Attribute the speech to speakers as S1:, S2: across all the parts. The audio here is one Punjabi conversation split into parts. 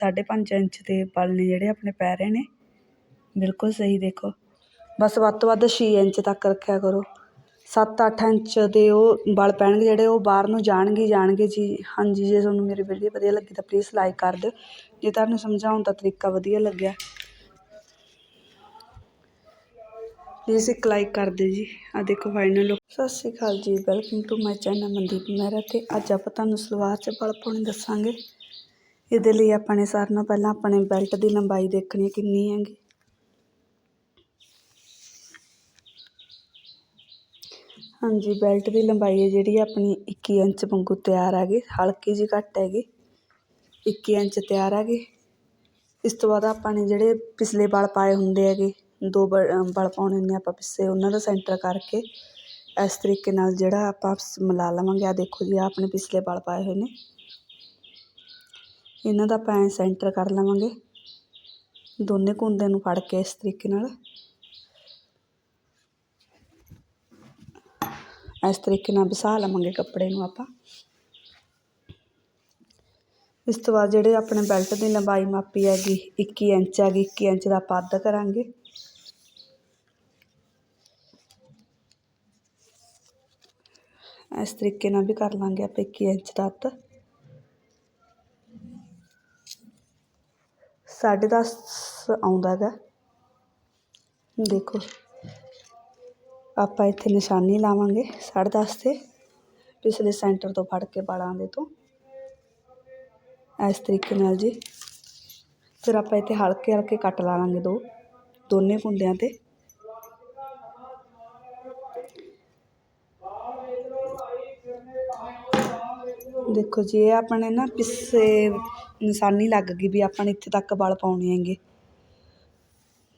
S1: 5.5 ਇੰਚ ਦੇ ਵਲ ਨੇ ਜਿਹੜੇ ਆਪਣੇ ਪੈ ਰਹੇ ਨੇ। ਬਿਲਕੁਲ ਸਹੀ ਦੇਖੋ। ਬਸ ਵੱਧ ਤੋਂ ਵੱਧ ਛੇ ਇੰਚ ਤੱਕ ਰੱਖਿਆ ਕਰੋ। 7-8 ਇੰਚ ਦੇ ਉਹ ਵਲ ਪੈਣਗੇ ਜਿਹੜੇ ਉਹ ਬਾਹਰ ਨੂੰ ਜਾਣਗੇ ਜਾਣਗੇ ਜੀ। ਹਾਂਜੀ, ਜੇ ਤੁਹਾਨੂੰ ਮੇਰੀ ਵੀਡੀਓ ਵਧੀਆ ਲੱਗੀ ਤਾਂ ਪਲੀਜ਼ ਲਾਈਕ ਕਰ ਦਿਓ। ਜੇ ਤੁਹਾਨੂੰ ਸਮਝਾਉਣ ਦਾ ਤਰੀਕਾ ਵਧੀਆ ਲੱਗਿਆ ਪਲੀਜ਼ ਇੱਕ ਲਾਈਕ ਕਰ ਦਿਓ ਜੀ। ਆ ਦੇਖੋ ਫਾਈਨਲ ਲੁੱਕ ਸਤਿ ਸ਼੍ਰੀ ਅਕਾਲ ਜੀ। Welcome to my channel Mandeep Mehra ਤੇ ਅੱਜ ਆਪਾਂ ਤੁਹਾਨੂੰ ਸਲਵਾਰ 'ਚ ਵਲ ਪਾਉਣੇ ਦੱਸਾਂਗੇ। ਇਹਦੇ ਲਈ ਆਪਾਂ ਨੇ ਸਾਰਿਆਂ ਨਾਲੋਂ ਪਹਿਲਾਂ ਆਪਣੇ ਬੈਲਟ ਦੀ ਲੰਬਾਈ ਦੇਖਣੀ ਕਿੰਨੀ ਹੈਗੀ। ਹਾਂਜੀ ਬੈਲਟ ਦੀ ਲੰਬਾਈ ਹੈ ਜਿਹੜੀ ਆਪਣੀ 21 ਇੰਚ ਵਾਂਗੂ ਤਿਆਰ ਹੈਗੀ, ਹਲਕੀ ਜਿਹੀ ਘੱਟ ਹੈਗੀ 21 ਇੰਚ ਤਿਆਰ ਹੈਗੀ। ਇਸ ਤੋਂ ਬਾਅਦ ਆਪਾਂ ਨੇ ਜਿਹੜੇ ਪਿਛਲੇ ਬਲ ਪਾਏ ਹੁੰਦੇ ਹੈਗੇ, ਦੋ ਵ ਵਲ ਪਾਉਣੇ ਹੁੰਦੇ ਆਪਾਂ ਪਿੱਛੇ, ਉਹਨਾਂ ਦਾ ਸੈਂਟਰ ਕਰਕੇ ਇਸ ਤਰੀਕੇ ਨਾਲ ਜਿਹੜਾ ਆਪਾਂ ਮਿਲਾ ਲਵਾਂਗੇ। ਆ ਦੇਖੋ ਜੀ, ਆਹ ਆਪਣੇ ਪਿਛਲੇ ਬਲ ਪਾਏ ਹੋਏ ਨੇ। ਇਹਨਾਂ ਦਾ ਆਪਾਂ ਐਂ ਸੈਂਟਰ ਕਰ ਲਵਾਂਗੇ। ਦੋਨੇ ਕੁੰਦੇ ਨੂੰ ਫੜ ਕੇ ਇਸ ਤਰੀਕੇ ਨਾਲ। ਇਸ ਤਰੀਕੇ ਨਾਲ ਵਿਸਾ ਲਵਾਂਗੇ ਕੱਪੜੇ ਨੂੰ ਆਪਾਂ। ਇਸ ਤੋਂ ਬਾਅਦ ਜਿਹੜੇ ਆਪਣੇ ਬੈਲਟ ਦੀ ਲੰਬਾਈ ਮਾਪੀ ਹੈਗੀ 21 ਇੰਚ ਹੈਗੀ 21 ਇੰਚ ਦਾ ਆਪਾਂ ਅੱਧ ਕਰਾਂਗੇ। ਇਸ ਤਰੀਕੇ ਨਾਲ ਵੀ ਕਰ ਲਾਂਗੇ ਆਪਾਂ 21 ਇੰਚ ਦਾ ਅੱਧ। ਸਾਢੇ ਦਸ ਆਉਂਦਾ ਗਾ ਦੇਖੋ। ਆਪਾਂ ਇੱਥੇ ਨਿਸ਼ਾਨੀ ਲਾਵਾਂਗੇ ਸਾਢੇ ਦਸ 'ਤੇ ਪਿਛਲੇ ਸੈਂਟਰ ਤੋਂ ਫੜ ਕੇ ਵਾਲਾਂ ਦੇ ਤੋਂ। ਇਸ ਤਰੀਕੇ ਨਾਲ ਜੀ। ਫਿਰ ਆਪਾਂ ਇੱਥੇ ਹਲਕੇ ਹਲਕੇ ਕੱਟ ਲਾ ਲਾਂਗੇ ਦੋ। ਦੋਨੇ ਕੁੰਦਿਆਂ 'ਤੇ। ਦੇਖੋ ਜੀ, ਇਹ ਆਪਣੇ ਨਾ ਪਿੱਛੇ ਨਿਸ਼ਾਨੀ ਲੱਗ ਗਈ ਵੀ ਆਪਾਂ ਨੇ ਇੱਥੇ ਤੱਕ ਵਲ ਪਾਉਣੇ ਹੈਗੇ।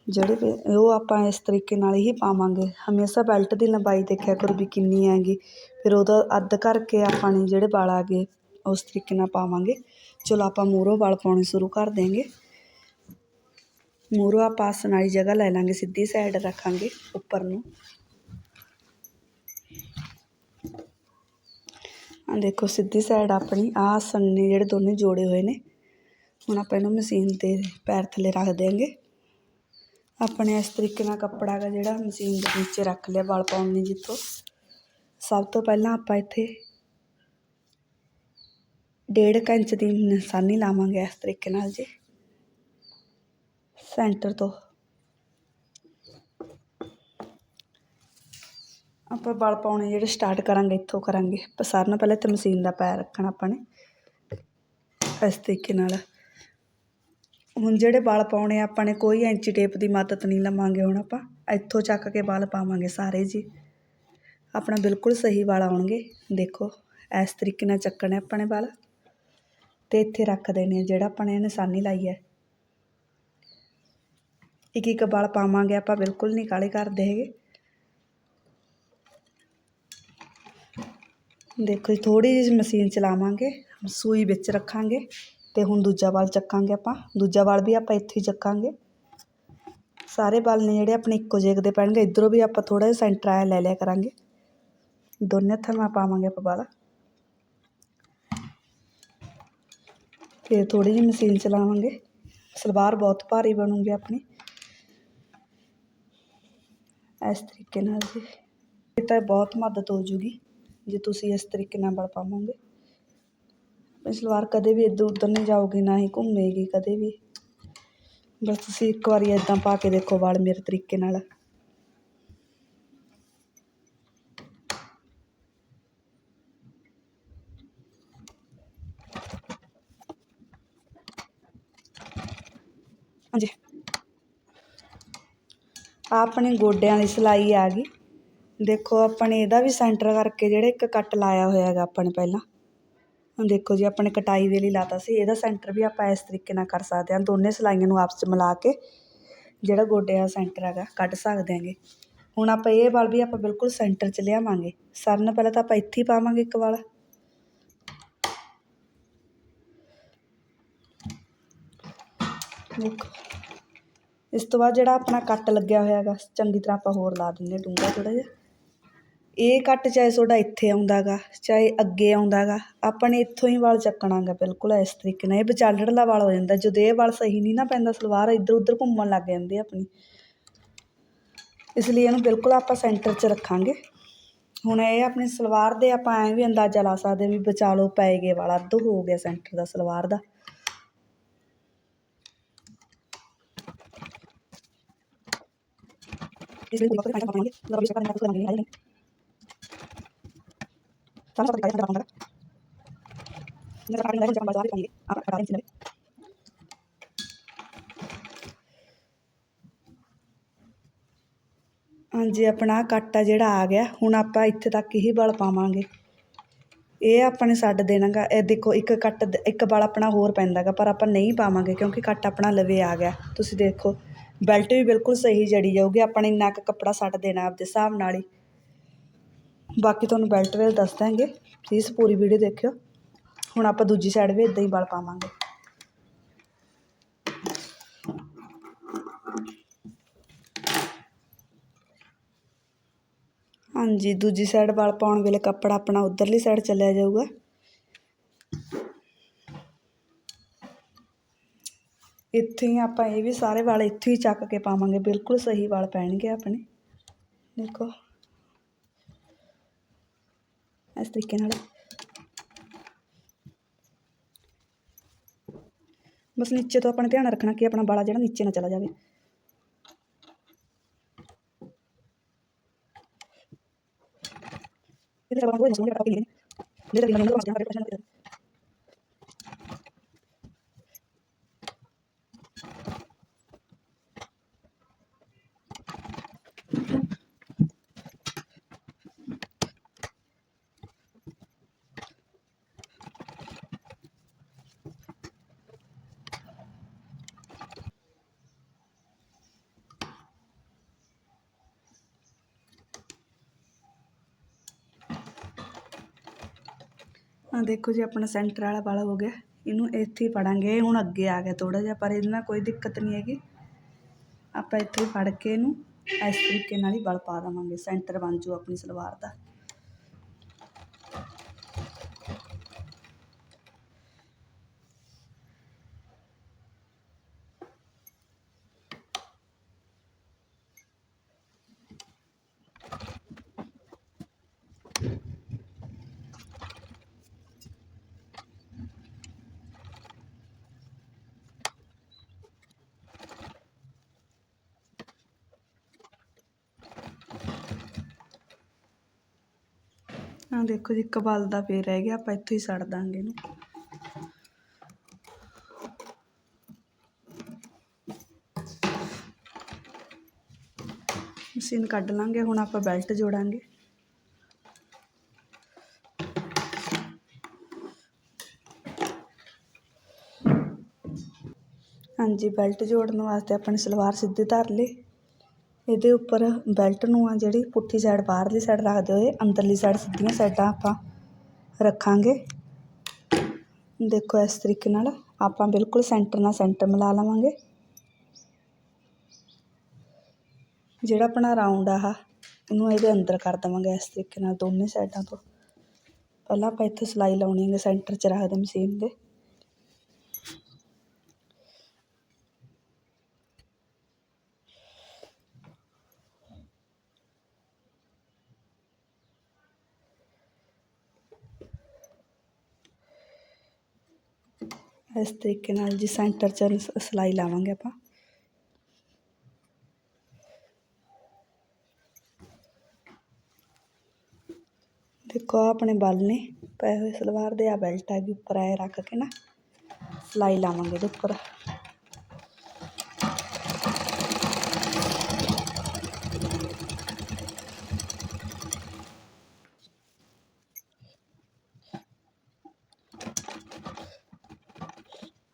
S1: ਜਿਹੜੇ ਉਹ ਆਪਾਂ ਇਸ ਤਰੀਕੇ ਨਾਲ ਹੀ ਪਾਵਾਂਗੇ। ਹਮੇਸ਼ਾ ਬੈਲਟ ਦੀ ਲੰਬਾਈ ਦੇਖਿਆ ਕਰੋ ਵੀ ਕਿੰਨੀ ਹੈਗੀ। ਫਿਰ ਉਹਦਾ ਅੱਧ ਕਰਕੇ ਆਪਾਂ ਨੇ ਜਿਹੜੇ ਵਲ ਆ ਗਏ, ਉਸ ਤਰੀਕੇ ਨਾਲ ਪਾਵਾਂਗੇ। ਚਲੋ ਆਪਾਂ ਮੂਹਰੋਂ ਵਲ ਪਾਉਣੇ ਸ਼ੁਰੂ ਕਰ ਦੇਂਗੇ ਮੂਹਰੋਂ ਆਪਾਂ ਆਸਣ ਵਾਲੀ ਜਗ੍ਹਾ ਲੈ ਲਾਂਗੇ, ਸਿੱਧੀ ਸਾਈਡ ਰੱਖਾਂਗੇ ਉੱਪਰ ਨੂੰ। ਆ ਦੇਖੋ, ਸਿੱਧੀ ਸਾਈਡ ਆਪਣੀ, ਆਹ ਆਸਣ ਨੇ ਜਿਹੜੇ ਦੋਨੇ ਜੋੜੇ ਹੋਏ ਨੇ। ਹੁਣ ਆਪਾਂ ਇਹਨੂੰ ਮਸ਼ੀਨ 'ਤੇ ਪੈਰ ਥੱਲੇ ਰੱਖ ਦੇਂਗੇ ਆਪਣੇ ਇਸ ਤਰੀਕੇ ਨਾਲ ਕੱਪੜਾ ਗਾ ਜਿਹੜਾ ਮਸ਼ੀਨ ਦੇ ਨੀਚੇ ਰੱਖ ਲਿਆ, ਵਲ ਪਾਉਣ ਲਈ ਜਿੱਥੋਂ। ਸਭ ਤੋਂ ਪਹਿਲਾਂ ਆਪਾਂ ਇੱਥੇ ਡੇਢ ਕੁ ਇੰਚ ਦੀ ਨਿਸ਼ਾਨੀ ਲਾਵਾਂਗੇ ਇਸ ਤਰੀਕੇ ਨਾਲ ਜੀ। ਸੈਂਟਰ ਤੋਂ। ਆਪਾਂ ਵਲ ਪਾਉਣੇ ਜਿਹੜੇ ਸਟਾਰਟ ਕਰਾਂਗੇ, ਇੱਥੋਂ ਕਰਾਂਗੇ। ਆਪਾਂ ਸਾਰਿਆਂ ਨਾਲੋਂ ਪਹਿਲਾਂ ਇੱਥੇ ਮਸ਼ੀਨ ਦਾ ਪੈਰ ਰੱਖਣਾ ਆਪਾਂ ਨੇ। ਇਸ ਤਰੀਕੇ ਨਾਲ। ਹੁਣ ਜਿਹੜੇ ਵਲ ਪਾਉਣੇ ਆਪਾਂ ਨੇ ਕੋਈ ਐਂਚੀ ਟੇਪ ਦੀ ਮਦਦ ਨਹੀਂ ਲਵਾਂਗੇ ਹੁਣ ਆਪਾਂ। ਇੱਥੋਂ ਚੱਕ ਕੇ ਵਲ ਪਾਵਾਂਗੇ ਸਾਰੇ ਜੀ। ਆਪਣਾ ਬਿਲਕੁਲ ਸਹੀ ਵਲ ਆਉਣਗੇ। ਦੇਖੋ, ਇਸ ਤਰੀਕੇ ਨਾਲ ਚੱਕਣੇ ਆਪਾਂ ਨੇ ਵਲ। ਅਤੇ ਇੱਥੇ ਰੱਖ ਦੇਣੇ ਜਿਹੜਾ ਆਪਾਂ ਨੇ ਨਿਸ਼ਾਨੀ ਲਾਈ ਹੈ। ਇੱਕ ਇੱਕ ਵਲ ਪਾਵਾਂਗੇ ਆਪਾਂ, ਬਿਲਕੁਲ ਨਹੀਂ ਕਾਲੇ ਕਰਦੇ ਹੈਗੇ। ਦੇਖੋ ਜੀ, ਥੋੜ੍ਹੀ ਜਿਹੀ ਮਸ਼ੀਨ ਚਲਾਵਾਂਗੇ ਸੂਈ ਵਿੱਚ ਰੱਖਾਂਗੇ ਅਤੇ ਹੁਣ ਦੂਜਾ ਵਲ ਚੱਕਾਂਗੇ ਆਪਾਂ। ਦੂਜਾ ਵਲ ਵੀ ਆਪਾਂ ਇੱਥੇ ਹੀ ਚੱਕਾਂਗੇ। ਸਾਰੇ ਵਲ ਨੇ ਜਿਹੜੇ ਆਪਣੇ ਇੱਕੋ ਜਿਹੇ ਦੇ ਪੈਣਗੇ, ਇੱਧਰੋਂ ਵੀ ਆਪਾਂ ਥੋੜ੍ਹਾ ਜਿਹਾ ਸੈਂਟਰ ਆਇਆ ਲੈ ਲਿਆ ਕਰਾਂਗੇ। ਦੋਨੇ ਹੱਥਾਂ ਨਾਲ ਪਾਵਾਂਗੇ ਆਪਾਂ ਵਲ। ਫਿਰ ਥੋੜ੍ਹੀ ਜਿਹੀ ਮਸ਼ੀਨ ਚਲਾਵਾਂਗੇ। ਸਲਵਾਰ ਬਹੁਤ ਭਾਰੀ ਬਣੂਗੀ ਆਪਣੀ। ਇਸ ਤਰੀਕੇ ਨਾਲ ਜੀ। ਇਹ ਤਾਂ ਬਹੁਤ ਮਦਦ ਹੋ ਜੂਗੀ। ਜੇ ਤੁਸੀਂ ਇਸ ਤਰੀਕੇ ਨਾਲ ਵਲ ਪਾਵੋਗੇ। ਸਲਵਾਰ ਕਦੇ ਵੀ ਇੱਧਰ ਉੱਧਰ ਨਹੀਂ ਜਾਊਗੀ ਨਾ ਹੀ ਘੁੰਮੇਗੀ ਕਦੇ ਵੀ। ਬਸ ਤੁਸੀਂ ਇੱਕ ਵਾਰੀ ਇੱਦਾਂ ਪਾ ਕੇ ਦੇਖੋ ਵਲ ਮੇਰੇ ਤਰੀਕੇ ਨਾਲ। ਹਾਂਜੀ। ਆਪਣੇ ਗੋਡਿਆਂ ਦੀ ਸਿਲਾਈ ਆ ਗਈ। ਦੇਖੋ ਆਪਾਂ ਨੇ ਇਹਦਾ ਵੀ ਸੈਂਟਰ ਕਰਕੇ ਜਿਹੜੇ ਇੱਕ ਕੱਟ ਲਾਇਆ ਹੋਇਆ ਹੈਗਾ ਆਪਾਂ ਨੇ ਪਹਿਲਾਂ। ਹੁਣ ਦੇਖੋ ਜੀ, ਆਪਾਂ ਨੇ ਕਟਾਈ ਵੇਲੇ ਲਾਤਾ ਸੀ। ਇਹਦਾ ਸੈਂਟਰ ਵੀ ਆਪਾਂ ਇਸ ਤਰੀਕੇ ਨਾਲ ਕਰ ਸਕਦੇ ਹਾਂ। ਦੋਨੇ ਸਿਲਾਈਆਂ ਨੂੰ ਆਪਸ 'ਚ ਮਿਲਾ ਕੇ ਜਿਹੜਾ ਗੋਡੇ ਦਾ ਸੈਂਟਰ ਹੈਗਾ, ਕੱਢ ਸਕਦੇ ਹੈਗੇ। ਹੁਣ ਆਪਾਂ ਇਹ ਵਲ ਵੀ ਆਪਾਂ ਬਿਲਕੁਲ ਸੈਂਟਰ 'ਚ ਲਿਆਵਾਂਗੇ। ਸਾਰਿਆਂ ਨਾਲੋਂ ਪਹਿਲਾਂ ਤਾਂ ਆਪਾਂ ਇੱਥੇ ਹੀ ਪਾਵਾਂਗੇ ਇੱਕ ਵਾਲ। ਦੇਖੋ, ਇਸ ਤੋਂ ਬਾਅਦ ਜਿਹੜਾ ਆਪਣਾ ਕੱਟ ਲੱਗਿਆ ਹੋਇਆ ਹੈਗਾ, ਚੰਗੀ ਤਰ੍ਹਾਂ ਆਪਾਂ ਹੋਰ ਲਾ ਦਿੰਦੇ ਹਾਂ ਡੂੰਘਾ ਥੋੜ੍ਹਾ ਜਿਹਾ। ਇਹ ਕੱਟ ਚਾਹੇ ਤੁਹਾਡਾ ਇੱਥੇ ਆਉਂਦਾ ਗਾ ਚਾਹੇ ਅੱਗੇ ਆਉਂਦਾ ਗਾ ਆਪਾਂ ਨੇ ਇੱਥੋਂ ਹੀ ਵਾਲ ਚੱਕਣਾ ਗਾ ਬਿਲਕੁਲ ਇਸ ਤਰੀਕੇ ਨਾਲ। ਇਹ ਵਿਚਾਲੜਲਾ ਵਾਲ ਹੋ ਜਾਂਦਾ, ਜਦੋਂ ਇਹ ਵਾਲ ਸਹੀ ਨਹੀਂ ਨਾ ਪੈਂਦਾ, ਸਲਵਾਰ ਇੱਧਰ ਉੱਧਰ ਘੁੰਮਣ ਲੱਗ ਜਾਂਦੀ ਆਪਣੀ। ਇਸ ਲਈ ਇਹਨੂੰ ਬਿਲਕੁਲ ਆਪਾਂ ਸੈਂਟਰ 'ਚ ਰੱਖਾਂਗੇ। ਹੁਣ ਇਹ ਆਪਣੀ ਸਲਵਾਰ ਦੇ ਆਪਾਂ ਐਂ ਵੀ ਅੰਦਾਜ਼ਾ ਲਾ ਸਕਦੇ ਵੀ ਵਿਚਾਲੋ ਪੈ ਗਏ ਵਾਲਾ, ਅੱਧ ਹੋ ਗਿਆ ਸੈਂਟਰ ਦਾ ਸਲਵਾਰ ਦਾ। ਇਸ ਲਈ ਆਪਾਂ ਪੈਂਟ ਪਾਵਾਂਗੇ ਵੀ ਸਕਾਲ ਨਾਲ ਕਰਾਂਗੇ ਹਾਲੇ ਸਾਨੂੰ ਸਭ ਦਿਖਾਈ ਜਾਂਦਾ ਮੇਰਾ ਕਾਰਨ ਲੈ ਜਾਂਦਾ ਬਾਜ਼ਾਰ ਪਾਉਂਗੇ ਆਪ ਕਰਾ ਰਹੇ ਸੀ ਹਾਂਜੀ ਆਪਣਾ ਆਹ ਕੱਟ ਆ ਜਿਹੜਾ ਆ ਗਿਆ ਹੁਣ ਆਪਾਂ ਇੱਥੇ ਤੱਕ ਹੀ ਵਲ ਪਾਵਾਂਗੇ ਇਹ ਆਪਾਂ ਨੇ ਛੱਡ ਦੇਣਾ ਗਾ ਇਹ ਦੇਖੋ ਇੱਕ ਕੱਟ ਦ- ਇੱਕ ਵਲ ਆਪਣਾ ਹੋਰ ਪੈਂਦਾ ਗਾ ਪਰ ਆਪਾਂ ਨਹੀਂ ਪਾਵਾਂਗੇ ਕਿਉਂਕਿ ਕੱਟ ਆਪਣਾ ਲਵੇ ਆ ਗਿਆ ਤੁਸੀਂ ਦੇਖੋ ਬੈਲਟ ਵੀ ਬਿਲਕੁਲ ਸਹੀ ਜੜੀ ਜਾਊਗੀ ਆਪਾਂ ਨੇ ਇੰਨਾ ਕੁ ਕੱਪੜਾ ਛੱਡ ਦੇਣਾ ਆਪਦੇ ਹਿਸਾਬ ਨਾਲ ਹੀ ਬਾਕੀ ਤੁਹਾਨੂੰ ਬੈਲਟ ਵੇਲ ਦੱਸ ਦਾਂਗੇ ਪਲੀਜ਼ ਪੂਰੀ ਵੀਡੀਓ ਦੇਖਿਓ ਹੁਣ ਆਪਾਂ ਦੂਜੀ ਸਾਈਡ ਵੀ ਇਦਾਂ ਹੀ ਵਲ ਪਾਵਾਂਗੇ ਹਾਂਜੀ ਦੂਜੀ ਸਾਈਡ ਵਲ ਪਾਉਣ ਵੇਲੇ ਕੱਪੜਾ ਆਪਣਾ ਉਧਰਲੀ ਸਾਈਡ ਚੱਲਿਆ ਜਾਊਗਾ ਇੱਥੇ ਹੀ ਆਪਾਂ ਇਹ ਵੀ ਸਾਰੇ ਵਾਲ ਇੱਥੇ ਹੀ ਚੱਕ ਕੇ ਪਾਵਾਂਗੇ ਬਿਲਕੁਲ ਸਹੀ ਵਾਲ ਪੈਣਗੇ ਆਪਣੇ ਦੇਖੋ ਇਸ ਤਰੀਕੇ ਨਾਲ ਬਸ ਨੀਚੇ ਤੋਂ ਆਪਣਾ ਧਿਆਨ ਰੱਖਣਾ ਕਿ ਆਪਣਾ ਬਾਲਾ ਜਿਹੜਾ ਨੀਚੇ ਨਾ ਚਲਾ ਜਾਵੇ ਇਹਦੇ ਨਾਲ ਕੋਈ ਮਸਲਾ ਨਹੀਂ ਕੱਟ ਕੇ ਨਹੀਂ ਮੇਰੇ ਵੀ ਨੰਬਰ ਵਾਸਤੇ ਪ੍ਰਸ਼ਨ ਆ ਦੇਖੋ ਜੀ, ਆਪਣਾ ਸੈਂਟਰ ਵਾਲਾ ਵਾਲਾ ਹੋ ਗਿਆ। ਇਹਨੂੰ ਇੱਥੇ ਹੀ ਫੜਾਂਗੇ। ਹੁਣ ਅੱਗੇ ਆ ਗਿਆ ਥੋੜਾ ਜਿਹਾ, ਪਰ ਇਹਦੇ ਨਾਲ ਕੋਈ ਦਿੱਕਤ ਨਹੀਂ ਹੈਗੀ। ਆਪਾਂ ਇੱਥੇ ਹੀ ਫੜ ਕੇ ਇਹਨੂੰ ਇਸ ਤਰੀਕੇ ਨਾਲ ਹੀ ਵਲ ਪਾ ਦੇਵਾਂਗੇ। ਸੈਂਟਰ ਬਣ ਜੂ ਆਪਣੀ ਸਲਵਾਰ ਦਾ। ਆ ਦੇਖੋ ਜੀ, ਇੱਕ ਵਲ ਦਾ ਫੇਰ ਰਹਿ ਗਿਆ, ਆਪਾਂ ਇੱਥੋਂ ਹੀ ਸੜ ਦਾਂਗੇ ਇਹਨੂੰ। ਮਸ਼ੀਨ ਕੱਢ ਲਾਂਗੇ, ਹੁਣ ਆਪਾਂ ਬੈਲਟ ਜੋੜਾਂਗੇ। ਹਾਂਜੀ, ਬੈਲਟ ਜੋੜਨ ਵਾਸਤੇ ਆਪਾਂ ਨੇ ਸਲਵਾਰ ਸਿੱਧੀ ਧਰ ਲਈ ਇਹਦੇ ਉੱਪਰ ਬੈਲਟ ਨੂੰ ਆ ਜਿਹੜੀ ਪੁੱਠੀ ਸਾਈਡ ਬਾਹਰਲੀ ਸਾਈਡ ਰੱਖਦੇ ਹੋਏ, ਅੰਦਰਲੀ ਸਾਈਡ ਸਿੱਧੀਆਂ ਸਾਈਡਾਂ ਆਪਾਂ ਰੱਖਾਂਗੇ। ਦੇਖੋ ਇਸ ਤਰੀਕੇ ਨਾਲ ਆਪਾਂ ਬਿਲਕੁਲ ਸੈਂਟਰ ਨਾਲ ਸੈਂਟਰ ਮਿਲਾ ਲਵਾਂਗੇ। ਜਿਹੜਾ ਆਪਣਾ ਰਾਊਂਡ ਆ ਆਹ, ਇਹਨੂੰ ਇਹਦੇ ਅੰਦਰ ਕਰ ਦੇਵਾਂਗੇ ਇਸ ਤਰੀਕੇ ਨਾਲ ਦੋਨੇ ਸਾਈਡਾਂ ਤੋਂ। ਪਹਿਲਾਂ ਆਪਾਂ ਇੱਥੇ ਸਿਲਾਈ ਲਾਉਣੀ ਹੈ ਸੈਂਟਰ 'ਚ ਰੱਖਦੇ ਮਸ਼ੀਨ ਦੇ। ਇਸ ਤਰੀਕੇ ਨਾਲ ਜੀ ਸੈਂਟਰ 'ਚ ਸਿਲਾਈ ਲਾਵਾਂਗੇ ਆਪਾਂ। ਦੇਖੋ ਆਹ ਆਪਣੇ ਬਲ ਨੇ, ਪਏ ਹੋਏ ਸਲਵਾਰ ਦੇ ਆ ਬੈਲਟ ਆ ਗਈ ਉੱਪਰ ਐ ਰੱਖ ਕੇ ਨਾ ਸਿਲਾਈ ਲਾਵਾਂਗੇ ਇਹਦੇ ਉੱਪਰ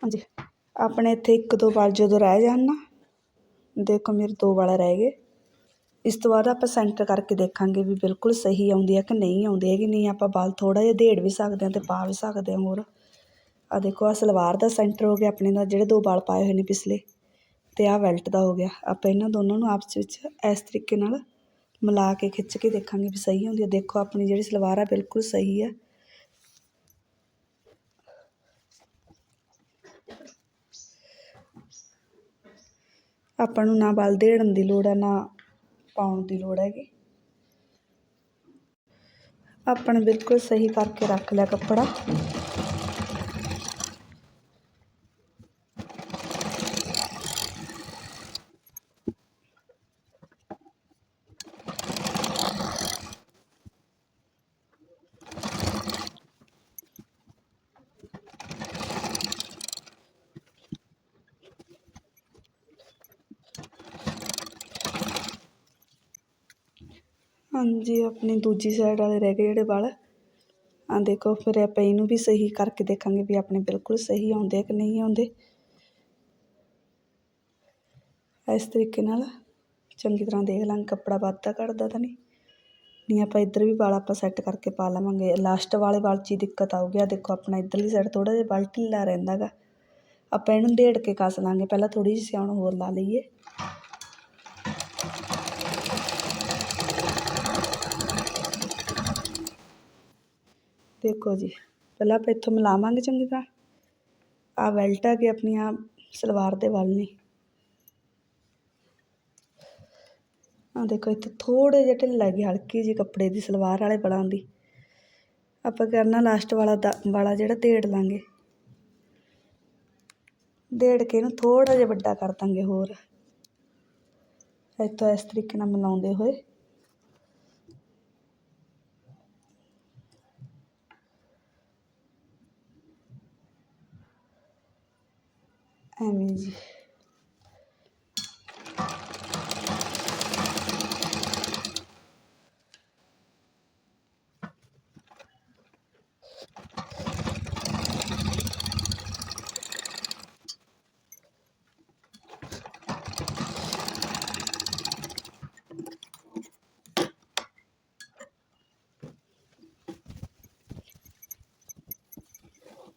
S1: ਹਾਂਜੀ ਆਪਣੇ ਇੱਥੇ ਇੱਕ ਦੋ ਵਾਲ ਜਦੋਂ ਰਹਿ ਜਾਣ ਨਾ, ਦੇਖੋ ਮੇਰੇ ਦੋ ਵਾਲ ਰਹਿ ਗਏ। ਇਸ ਤੋਂ ਬਾਅਦ ਆਪਾਂ ਸੈਂਟਰ ਕਰਕੇ ਦੇਖਾਂਗੇ ਵੀ ਬਿਲਕੁਲ ਸਹੀ ਆਉਂਦੀ ਹੈ ਕਿ ਨਹੀਂ ਆਉਂਦੀ ਹੈਗੀ, ਨਹੀਂ ਆਪਾਂ ਵਾਲ ਥੋੜ੍ਹਾ ਜਿਹਾ ਦੇੜ ਵੀ ਸਕਦੇ ਹਾਂ ਅਤੇ ਪਾ ਵੀ ਸਕਦੇ ਹਾਂ ਹੋਰ। ਆ ਦੇਖੋ ਆ ਸਲਵਾਰ ਦਾ ਸੈਂਟਰ ਹੋ ਗਿਆ ਆਪਣੇ ਦਾ ਜਿਹੜੇ ਦੋ ਵਾਲ ਪਾਏ ਹੋਏ ਨੇ ਪਿਛਲੇ ਅਤੇ ਆਹ ਵੈਲਟ ਦਾ ਹੋ ਗਿਆ। ਆਪਾਂ ਇਹਨਾਂ ਦੋਨਾਂ ਨੂੰ ਆਪਸ ਵਿੱਚ ਇਸ ਤਰੀਕੇ ਨਾਲ ਮਿਲਾ ਕੇ ਖਿੱਚ ਕੇ ਦੇਖਾਂਗੇ ਵੀ ਸਹੀ ਹੁੰਦੀ ਹੈ ਦੇਖੋ, ਆਪਣੀ ਜਿਹੜੀ ਸਲਵਾਰ ਆ ਬਿਲਕੁਲ ਸਹੀ ਹੈ ਆਪਾਂ ਨੂੰ ਨਾ ਬਲ ਦੇੜਨ ਦੀ ਲੋੜ ਹੈ ਨਾ ਪਾਉਣ ਦੀ ਲੋੜ ਹੈਗੀ। ਆਪਾਂ ਨੇ ਬਿਲਕੁਲ ਸਹੀ ਕਰਕੇ ਰੱਖ ਲਿਆ ਕੱਪੜਾ। ਹਾਂਜੀ, ਆਪਣੀ ਦੂਜੀ ਸਾਈਡ ਵਾਲੇ ਰਹਿ ਗਏ ਜਿਹੜੇ ਵਾਲ। ਆ ਦੇਖੋ, ਫਿਰ ਆਪਾਂ ਇਹਨੂੰ ਵੀ ਸਹੀ ਕਰਕੇ ਦੇਖਾਂਗੇ ਵੀ ਆਪਣੇ ਬਿਲਕੁਲ ਸਹੀ ਆਉਂਦੇ ਕਿ ਨਹੀਂ ਆਉਂਦੇ। ਇਸ ਤਰੀਕੇ ਨਾਲ ਚੰਗੀ ਤਰ੍ਹਾਂ ਦੇਖ ਲਾਂਗੇ, ਕੱਪੜਾ ਵੱਧਦਾ ਘਟਦਾ ਤਾਂ ਨਹੀਂ। ਨਹੀਂ, ਆਪਾਂ ਇੱਧਰ ਵੀ ਵਾਲ ਆਪਾਂ ਸੈੱਟ ਕਰਕੇ ਪਾ ਲਵਾਂਗੇ। ਲਾਸਟ ਵਾਲੇ ਵਾਲ 'ਚ ਹੀ ਦਿੱਕਤ ਆਊਗੀ। ਆ ਦੇਖੋ, ਆਪਣਾ ਇੱਧਰਲੀ ਸਾਈਡ ਥੋੜ੍ਹਾ ਜਿਹਾ ਵਾਲ ਢਿੱਲਾ ਰਹਿੰਦਾ ਗਾ ਆਪਾਂ ਇਹਨੂੰ ਢੇੜ ਕੇ ਕੱਸ ਲਾਂਗੇ। ਪਹਿਲਾਂ ਥੋੜ੍ਹੀ ਜਿਹੀ ਸਿਆਉਣ ਹੋਰ ਲਾ ਲਈਏ। ਦੇਖੋ ਜੀ, ਪਹਿਲਾਂ ਆਪਾਂ ਇੱਥੋਂ ਮਿਲਾਵਾਂਗੇ ਚੰਗੀ ਤਰ੍ਹਾਂ। ਆ ਬੈਲਟ ਆ ਕੇ ਆਪਣੀ ਆ ਸਲਵਾਰ ਦੇ ਵੱਲ ਨੇ। ਆ ਦੇਖੋ, ਇੱਥੇ ਥੋੜੇ ਜਿਹੇ ਢਿੱਲ ਲੱਗੀ ਹਲਕੀ ਜੀ ਕੱਪੜੇ ਦੀ, ਸਲਵਾਰ ਵਾਲੇ ਬਲਾਂ ਦੀ। ਆਪਾਂ ਕਰਨਾ ਲਾਸਟ ਵਾਲਾ ਦਾ, ਵਾਲਾ ਜਿਹੜਾ ਦੇੜ ਲਾਂਗੇ। ਦੇੜ ਕੇ ਇਹਨੂੰ ਥੋੜਾ ਜਿਹਾ ਵੱਡਾ ਕਰ ਦਾਂਗੇ ਹੋਰ। ਇੱਥੋਂ ਇਸ ਤਰੀਕੇ ਨਾਲ ਮਿਲਾਉਂਦੇ ਹੋਏ। ਐਵੇਂ ਜੀ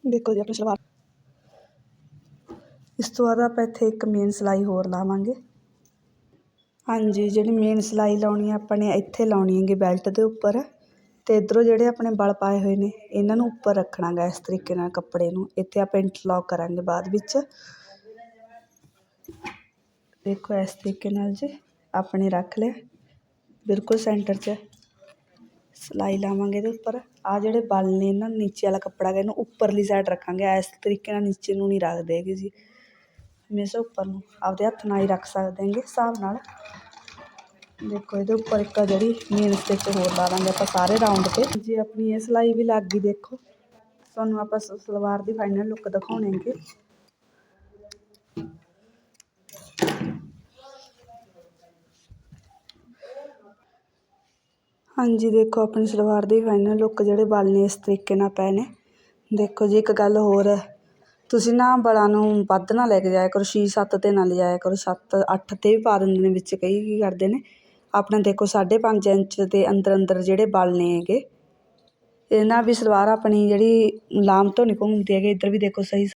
S1: ਦੇਖੋ ਜੀ ਆਪਣੀ ਸਲਵਾਰ ਇਸ ਤੋਂ ਬਾਅਦ ਆਪਾਂ ਇੱਥੇ ਇੱਕ ਮੇਨ ਸਿਲਾਈ ਹੋਰ ਲਾਵਾਂਗੇ। ਹਾਂਜੀ, ਜਿਹੜੀ ਮੇਨ ਸਿਲਾਈ ਲਾਉਣੀ ਆ, ਆਪਾਂ ਨੇ ਇੱਥੇ ਲਾਉਣੀ ਹੈਗੀ ਬੈਲਟ ਦੇ ਉੱਪਰ। ਅਤੇ ਇੱਧਰੋਂ ਜਿਹੜੇ ਆਪਣੇ ਬਲ ਪਾਏ ਹੋਏ ਨੇ, ਇਹਨਾਂ ਨੂੰ ਉੱਪਰ ਰੱਖਣਾ ਗਾ ਇਸ ਤਰੀਕੇ ਨਾਲ ਕੱਪੜੇ ਨੂੰ। ਇੱਥੇ ਆਪਾਂ ਇੰਟਰਲੋਕ ਕਰਾਂਗੇ ਬਾਅਦ ਵਿੱਚ। ਦੇਖੋ ਇਸ ਤਰੀਕੇ ਨਾਲ ਜੀ, ਆਪਣੇ ਰੱਖ ਲਿਆ। ਬਿਲਕੁਲ ਸੈਂਟਰ 'ਚ ਸਿਲਾਈ ਲਾਵਾਂਗੇ ਇਹਦੇ ਉੱਪਰ। ਆ ਜਿਹੜੇ ਬਲ ਨੇ, ਇਹਨਾਂ ਨੀਚੇ ਵਾਲਾ ਕੱਪੜਾ ਗਾ ਇਹਨੂੰ ਉੱਪਰਲੀ ਸਾਈਡ ਰੱਖਾਂਗੇ। ਇਸ ਤਰੀਕੇ ਨਾਲ ਨੀਚੇ ਨੂੰ ਨਹੀਂ ਰੱਖਦੇ ਹੈਗੇ ਜੀ। ਹਮੇਸ਼ਾ ਉੱਪਰ ਨੂੰ ਆਪਦੇ ਹੱਥ ਨਾਲ ਹੀ ਰੱਖ ਸਕਦੇ ਹੈਗੇ, ਹਿਸਾਬ ਨਾਲ। ਦੇਖੋ, ਇਹਦੇ ਉੱਪਰ ਇੱਕ ਆ ਜਿਹੜੀ ਮੇਨ ਸਟਿਚ ਹੋਰ ਲਾ ਦਾਂਗੇ ਆਪਾਂ ਸਾਰੇ ਰਾਊਂਡ 'ਤੇ। ਜੇ ਆਪਣੀ ਇਹ ਸਿਲਾਈ ਵੀ ਲੱਗ ਗਈ, ਦੇਖੋ, ਤੁਹਾਨੂੰ ਆਪਾਂ ਸਲਵਾਰ ਦੀ ਫਾਈਨਲ ਲੁੱਕ ਦਿਖਾਉਣੇ ਹਾਂਜੀ, ਦੇਖੋ, ਆਪਣੀ ਸਲਵਾਰ ਦੀ ਫਾਈਨਲ ਲੁੱਕ ਜਿਹੜੇ ਵਲ ਨੇ ਇਸ ਤਰੀਕੇ ਨਾਲ ਪਏ ਨੇ। ਦੇਖੋ ਜੀ, ਇੱਕ ਗੱਲ ਹੋਰ ਤੁਸੀਂ ਨਾ ਬਲਾਂ ਨੂੰ ਵੱਧ ਨਾ ਲੈ ਕੇ ਜਾਇਆ ਕਰੋ, ਛੇ ਸੱਤ 'ਤੇ ਨਾ ਲਿਜਾਇਆ ਕਰੋ, ਸੱਤ, ਅੱਠ 'ਤੇ ਵੀ ਪਾ ਦਿੰਦੇ ਨੇ ਵਿੱਚ ਕਈ ਕੀ ਕਰਦੇ ਨੇ, ਆਪਣਾ ਦੇਖੋ ਸਾਢੇ ਪੰਜ ਇੰਚ ਦੇ ਅੰਦਰ ਅੰਦਰ ਜਿਹੜੇ ਬਲ ਨੇ ਹੈਗੇ ਇਹ ਨਾ ਵੀ ਸਲਵਾਰ ਆਪਣੀ ਜਿਹੜੀ ਲਾਮ ਤੋਂ ਨਹੀਂ ਘੁੰਮਦੀ ਹੈਗੀ, ਇੱਧਰ ਵੀ ਦੇਖੋ ਸਹੀ